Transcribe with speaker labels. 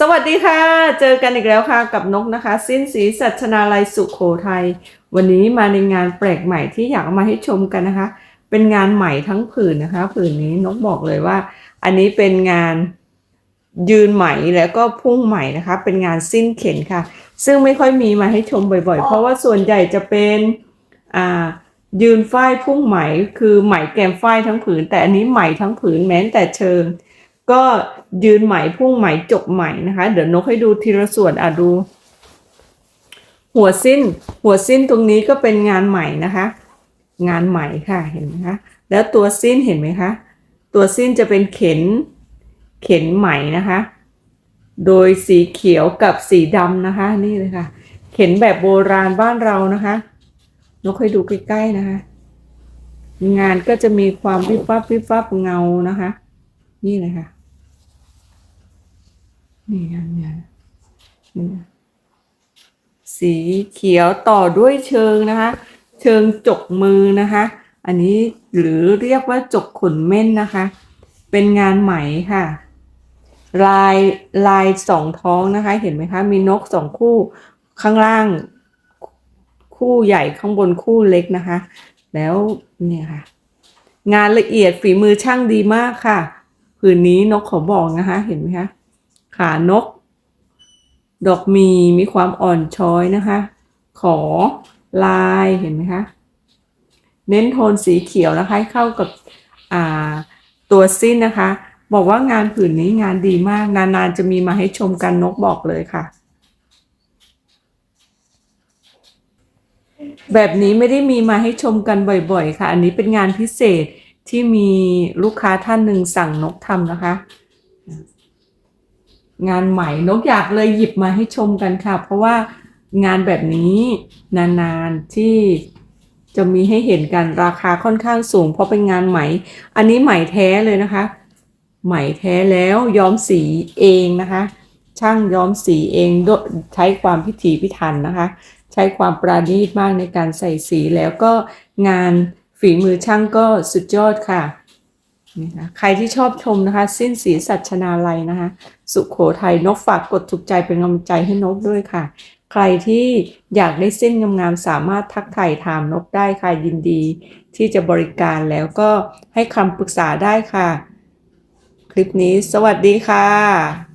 Speaker 1: สวัสดีค่ะ เจอกันอีกแล้วค่ะกับนกนะคะ สิ้นสีสัชนาลัยสุขโขทัย วันนี้มาในงานแปลกใหม่ที่อยากเอามาให้ชมกันนะคะ เป็นงานใหม่ทั้งผืนนะคะ ผืนนี้นกบอกเลยว่า อันนี้เป็นงานยืนไหมแล้วก็พุ่งไหมนะคะ เป็นงานสิ้นเข็นค่ะ ซึ่งไม่ค่อยมีมาให้ชมบ่อยๆ เพราะว่าส่วนใหญ่จะเป็นอ่ายืนฝ้ายพุ่งไหม คือไหมแกมฝ้ายทั้งผืน แต่อันนี้ไหมทั้งผืนแม้แต่เชิง ก็ยืนไหมพุ่งไหมจบไหมนะคะ เดี๋ยวนกให้ดูทีละส่วนอะดู หัวสิ้น หัวสิ้นตรงนี้ก็เป็นงานไหม่นะคะ งานไหม่ค่ะเห็นไหมคะแล้วตัวสิ้นเห็นไหมคะตัวสิ้นจะเป็นเข็นเข็นไหมนะคะ โดยสีเขียวกับสีดำนะคะ นี่เลยค่ะ เข็นแบบโบราณบ้านเรานะคะนกให้ดูใกล้ๆนะคะ งานก็จะมีความวิบวับวิบวับเงานะคะ นี่เลยค่ะ นี่ค่ะเนี่ยนี่นะสีเขียวต่อด้วยเชิงนะคะ เชิงจกมือนะคะ อันนี้หรือเรียกว่าจกขนเม่นนะคะ เป็นงานไหมค่ะ ลายลายสองท้องนะคะ เห็นไหมคะ มีนกสองคู่ข้างล่าง คู่ใหญ่ข้างบนคู่เล็กนะคะ แล้วเนี่ยค่ะ งานละเอียดฝีมือช่างดีมากค่ะ ผืนนี้นกขาบอกนะคะ เห็นไหมคะ ขานก ดอกมีมีความอ่อนช้อยนะคะ ขอลายเห็นไหมคะเน้นโทนสีเขียวนะคะให้เข้ากับตัวสิ้นนะคะ บอกว่างานผืนนี้งานดีมาก นานๆจะมีมาให้ชมกันนกบอกเลยค่ะ แบบนี้ไม่ได้มีมาให้ชมกันบ่อยๆ ค่ะ อันนี้เป็นงานพิเศษที่มีลูกค้าท่านหนึ่งสั่งนกทำนะคะ งานใหม่นกอยากเลยหยิบมาให้ชมกันค่ะ เพราะว่างานแบบนี้นานๆที่จะมีให้เห็นกันราคาค่อนข้างสูง เพราะเป็นงานไหม อันนี้ไหมแท้เลยนะคะ ไหมแท้แล้วย้อมสีเองนะคะ ช่างย้อมสีเองใช้ความพิถีพิถันนะคะ ใช้ความปราณีตมากในการใส่สีแล้วก็งานฝีมือช่างก็สุดยอดค่ะ นี่นะใครที่ชอบชมนะคะ สิ้นสีสัชนาลัยนะคะ สุขโขทัยนกฝากกดถูกใจเป็นกำลังใจให้นกด้วยค่ะ ใครที่อยากได้เส้นงามๆสามารถทักไถ่ถามนกได้ค่ะยินดี ที่จะบริการแล้วก็ให้คำปรึกษาได้ค่ะ คลิปนี้สวัสดีค่ะ